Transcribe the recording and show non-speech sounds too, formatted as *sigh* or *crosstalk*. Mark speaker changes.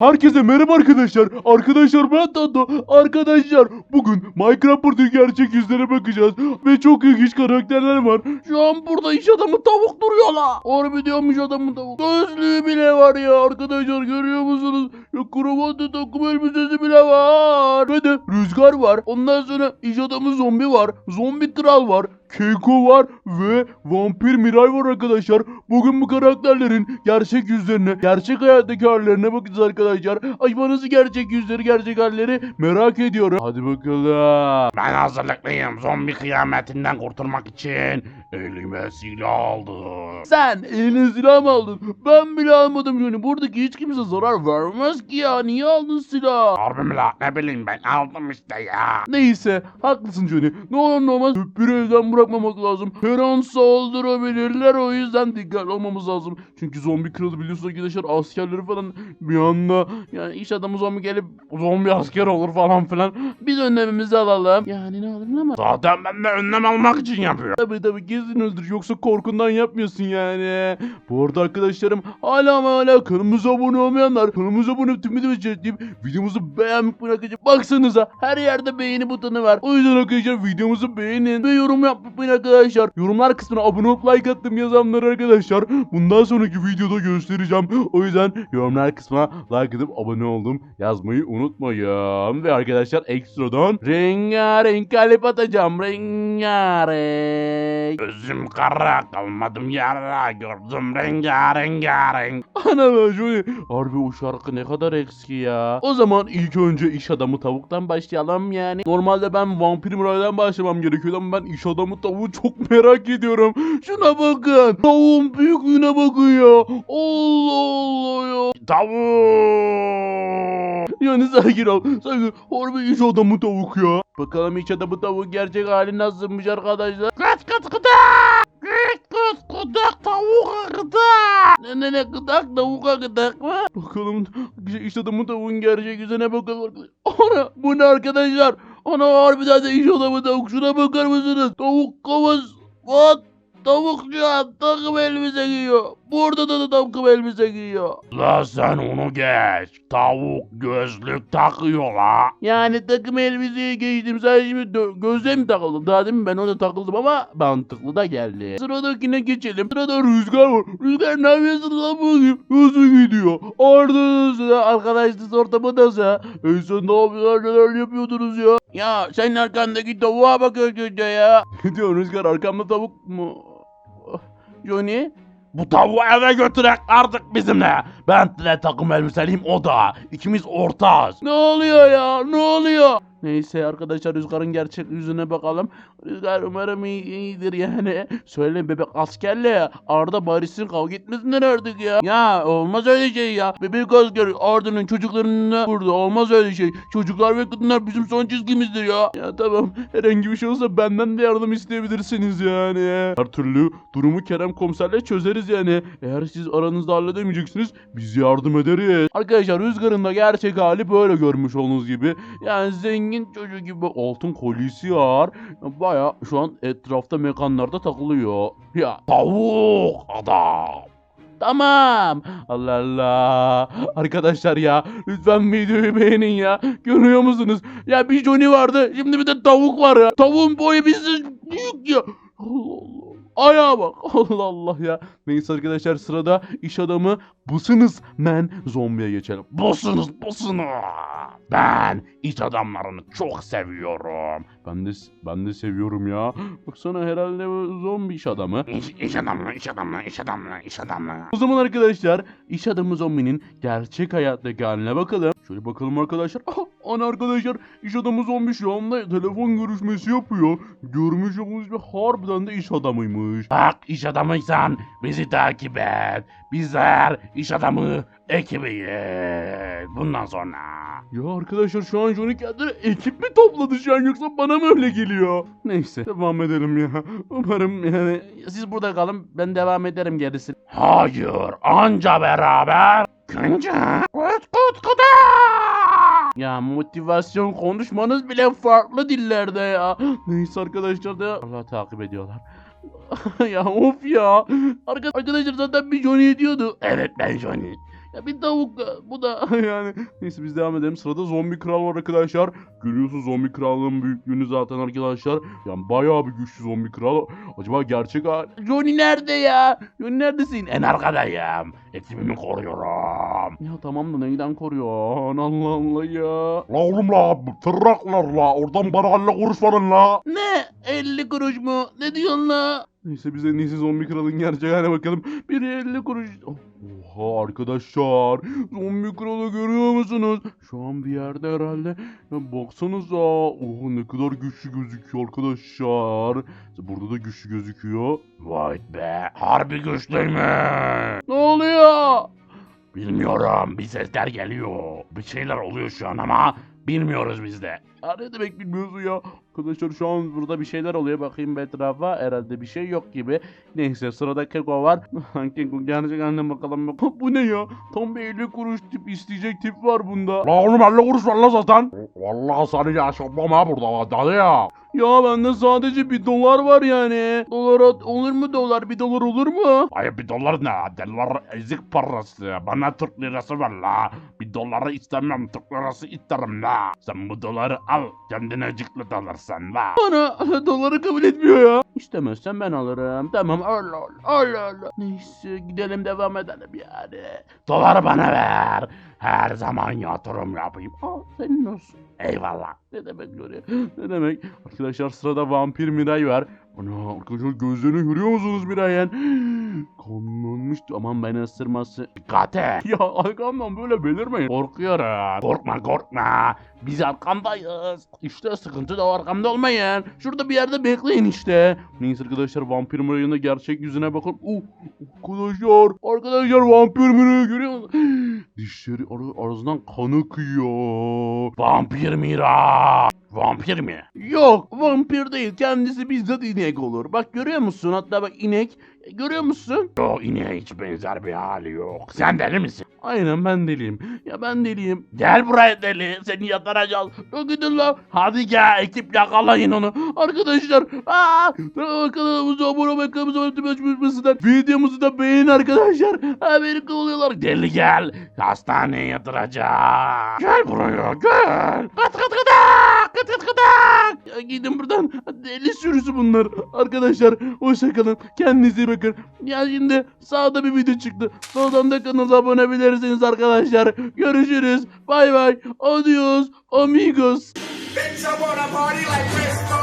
Speaker 1: Herkese merhaba arkadaşlar. Arkadaşlar ben Tato. Arkadaşlar bugün Minecraft'ın gerçek yüzlerine bakacağız. Ve çok ilginç karakterler var. Şu an burada iş adamı tavuk duruyor la. Harbi diyorum iş adamı tavuk. Gözlüğü bile var ya arkadaşlar görüyor musunuz? Ya kravatı takım elbisesi bile var. Ve de rüzgar var. Ondan sonra iş adamı zombi var. Zombi kral var. Keiko var ve vampir Miray var arkadaşlar. Bugün bu karakterlerin gerçek yüzlerine, gerçek hayattaki hallerine bakacağız arkadaşlar. Acaba nasıl gerçek yüzleri, gerçek halleri merak ediyorum. Hadi bakalım.
Speaker 2: Ben hazırlıklıyım. Zombi kıyametinden kurtulmak için elime silah aldım.
Speaker 1: Sen eline silah mı aldın? Ben bile almadım yani. Buradaki hiç kimse zarar vermez ki ya. Niye aldın silah?
Speaker 2: Harbi mi la? Ne bileyim ben aldım işte ya.
Speaker 1: Neyse haklısın Johnny. Ne olur ne olmaz bir evden bırakmamak lazım. Her an saldırabilirler o yüzden dikkatli olmamız lazım. Çünkü zombi kralı biliyorsunuz arkadaşlar askerleri falan bir anda yani iş adamı zombi gelip zombi asker olur falan filan. Biz önlemimizi alalım. Yani ne olur ama.
Speaker 2: Zaten ben de önlem almak için yapıyorum.
Speaker 1: Tabii tabii kesin öldür yoksa korkundan yapmıyorsun yani. Bu arada arkadaşlarım hala ama hala kanalımıza abone olmayanlar kanalımıza abone olup tüm videomuzu izleyip videomuzu beğenmek bırakacak. Baksanıza her yerde beğeni butonu var. O yüzden arkadaşlar videomuzu beğenin ve yorum yapmayın arkadaşlar. Yorumlar kısmına abone olup like attım yazanları arkadaşlar. Bundan sonraki videoda göstereceğim. O yüzden yorumlar kısmına like atıp abone oldum yazmayı unutmayın. Ve arkadaşlar ekstradan rengarenk kalp atacağım. Rengarenk.
Speaker 2: Gözüm kara kalmadım yara gördüm rengarengarenk.
Speaker 1: Ana be Johnny. Harbi o şarkı ne kadar eski ya. O zaman ilk önce iş adamı tavuktan başlayalım yani. Normalde ben vampir Miray'dan başlamam gerekiyordu ama ben iş adamı tavuğu çok merak ediyorum. Şuna bakın. Tavuğun büyüklüğüne bakın ya. Allah Allah ya.
Speaker 2: Tavuk.
Speaker 1: Yani sakin ol. Sakin. Harbi iş adamı tavuk ya. Bakalım iş adamı tavuk gerçek hali nasılmış arkadaşlar.
Speaker 2: Kıt kıt kıdak. Kıt kıt kıdak tavuk kıdak.
Speaker 1: Ne ne ne gıdak tavuğa gıdak mı? Bakalım iş adamı tavuğun gerçek yüzüne bakalım. Ana *laughs* bu ne arkadaşlar? Ana harbiden de iş adamı tavuk şuna bakar mısınız? Tavuk kafası. What? Tavuk şu an takım elbise giyiyor. Burada da, da takım elbise giyiyor.
Speaker 2: La sen onu geç. Tavuk gözlük takıyor la.
Speaker 1: Yani takım elbiseyi giydim. Sen şimdi gözle mi takıldın? Daha demin ben ona takıldım ama mantıklı da geldi. Sıradakine geçelim. Sırada Rüzgar var. Rüzgar ne yapıyorsun lan bugün? Nasıl gidiyor? Arda nasıl? Arkadaşlık ortamı nasıl? En son ne yapıyorlar neler yapıyordunuz ya? Ya senin arkandaki tavuğa bakıyorsun ya. *laughs* Ne diyorsun Rüzgar arkamda tavuk mu? Johnny?
Speaker 2: Bu tavuğu eve götürek artık bizimle. Ben de takım elbiseliyim o da. İkimiz ortağız.
Speaker 1: Ne oluyor ya? Ne oluyor? Neyse arkadaşlar Rüzgar'ın gerçek yüzüne bakalım. Rüzgar umarım iyi, iyidir yani. Söyle bebek askerle Arda Barış'ın kavga etmesinler artık ya. Ya olmaz öyle şey ya. Bebek asker Arda'nın çocuklarını burada olmaz öyle şey. Çocuklar ve kadınlar bizim son çizgimizdir ya. Ya tamam herhangi bir şey olsa benden de yardım isteyebilirsiniz yani. Her türlü durumu Kerem komiserle çözeriz yani. Eğer siz aranızda halledemeyeceksiniz biz yardım ederiz. Arkadaşlar Rüzgar'ın da gerçek hali böyle görmüş olduğunuz gibi. Yani zengin çocuk gibi altın kolyesi var. Baya şu an etrafta mekanlarda takılıyor. Ya
Speaker 2: Tavuk adam.
Speaker 1: tamam. Allah Allah. Arkadaşlar ya lütfen videoyu beğenin ya. Görüyor musunuz? Ya bir Johnny vardı. Şimdi bir de tavuk var ya. Tavuğun boyu bizden büyük ya. Allah Allah. Ayağa bak. *laughs* Allah Allah ya. Neyse arkadaşlar sırada iş adamı Bısınız Men zombiye geçelim.
Speaker 2: Busunuz busunuz. Ben iç adamlarını çok seviyorum.
Speaker 1: Ben de ben de seviyorum ya. *gasps* Baksana herhalde zombi iş adamı.
Speaker 2: İş, iş adamı, iş adamı, iş adamı, iş adamı.
Speaker 1: O zaman arkadaşlar iş adamı zombinin gerçek hayattaki haline bakalım. Şöyle bakalım arkadaşlar. Ah, *laughs* ana arkadaşlar iş adamı zombi şu anda telefon görüşmesi yapıyor. Görmüş olduğunuz gibi harbiden de iş adamıymış.
Speaker 2: Bak iş adamıysan bizi takip et. Bizler iş adamı ekibiyiz. Bundan sonra.
Speaker 1: Ya arkadaşlar şu an Johnny kendine ekip mi topladı şu an yoksa bana mı öyle geliyor? Neyse devam edelim ya. Umarım yani siz burada kalın ben devam ederim gerisi.
Speaker 2: Hayır, anca beraber. Kınca. Kut kut kuda.
Speaker 1: Ya motivasyon konuşmanız bile farklı dillerde ya. Neyse arkadaşlar da Allah takip ediyorlar. *laughs* ya of ya. Arka- Arkadaşlar zaten bir Johnny ediyordu.
Speaker 2: Evet ben Johnny.
Speaker 1: Ya bir tavuk bu da *laughs* yani. Neyse biz devam edelim. Sırada zombi kral var arkadaşlar. Görüyorsunuz zombi krallığın büyüklüğünü zaten arkadaşlar. Yani bayağı bir güçlü zombi kral. Acaba gerçek. Johnny nerede ya? Johnny neredesin?
Speaker 2: En arkadayım. Ekibimi koruyorum.
Speaker 1: Ya tamam da neyden koruyor? Allah Allah ya.
Speaker 2: La oğlum la tırraklar la oradan bana halle konuşmadın la.
Speaker 1: Ne? 50 kuruş mu? Ne diyorsun la? Neyse biz en iyisi zombi kralın gerçek haline bakalım. Biri 50 kuruş. Oha arkadaşlar. Zombi kralı görüyor musunuz? Şu an bir yerde herhalde. Ya baksanıza. Oha ne kadar güçlü gözüküyor arkadaşlar. Burada da güçlü gözüküyor.
Speaker 2: Vay be harbi güçlüymüş.
Speaker 1: Ne oluyor?
Speaker 2: Bilmiyorum bir sesler geliyor. Bir şeyler oluyor şu an ama bilmiyoruz biz de.
Speaker 1: Ya ne demek bilmiyorsun ya. Arkadaşlar şu an burada bir şeyler oluyor. Bakayım etrafa. Herhalde bir şey yok gibi. Neyse sırada Keko var. *laughs* Keko gerçek haline bakalım. *laughs* Bu ne ya? Tam bir 50 kuruş tip isteyecek tip var bunda.
Speaker 2: La oğlum halle konuşma la zaten. Vallahi seni yaşamam ha burada hadi ya.
Speaker 1: Ya bende sadece bir dolar var yani. Dolar olur mu dolar? Bir dolar olur mu?
Speaker 2: Ay bir dolar ne? Dolar ezik parası. Bana Türk lirası ver la. Bir doları istemem Türk lirası isterim la. Sen bu doları al kendine acıklı alırsın la.
Speaker 1: Bana *laughs* doları kabul etmiyor ya. İstemezsen ben alırım. Tamam al al al al. Neyse gidelim devam edelim yani.
Speaker 2: Doları bana ver. Her zaman yatırım yapayım.
Speaker 1: Aa senin olsun.
Speaker 2: Eyvallah.
Speaker 1: Ne demek öyle? *gasps* Ne demek? Arkadaşlar sırada vampir Miray var. Ana arkadaşlar gözlerini görüyor musunuz Miray'ın? Kanlanmış. Aman beni ısırması.
Speaker 2: Dikkat et.
Speaker 1: Ya arkamdan böyle belirmeyin. Korkuyorum.
Speaker 2: Korkma korkma. Biz arkandayız.
Speaker 1: İşte sıkıntı da arkamda olmayın. Şurada bir yerde bekleyin işte. Neyse arkadaşlar vampir Miray'ın da gerçek yüzüne bakın. Oh, arkadaşlar. Arkadaşlar vampir Miray'ı görüyor musunuz? *gasps* Dişleri ar- ağzından kan akıyor.
Speaker 2: Vampir Mira. Vampir mi?
Speaker 1: Yok vampir değil kendisi bizzat inek olur. Bak görüyor musun hatta bak inek görüyor musun?
Speaker 2: Yo ineğe hiç benzer bir hali yok. Sen deli misin?
Speaker 1: Aynen ben deliyim. Ya ben deliyim.
Speaker 2: Gel buraya deli. Seni yatıracağız.
Speaker 1: Ya gidin lan.
Speaker 2: Hadi gel ekip yakalayın onu.
Speaker 1: Arkadaşlar. Aa, kanalımıza abone olmayı, kanalımıza abone olmayı, videomuzu da beğenin arkadaşlar. Ha beni kovalıyorlar.
Speaker 2: Deli gel. Hastaneye yatıracağız. Gel buraya gel. Kıt kıt kıdak. Kıt kıdak.
Speaker 1: Ya gidin buradan. Deli sürüsü bunlar. Arkadaşlar hoşçakalın. Kendinize iyi bakın. Ya şimdi sağda bir video çıktı. Soldan da kanala abone olabilirsiniz arkadaşlar. Görüşürüz. Bay bay. Adios. Amigos.
Speaker 3: I wanna party like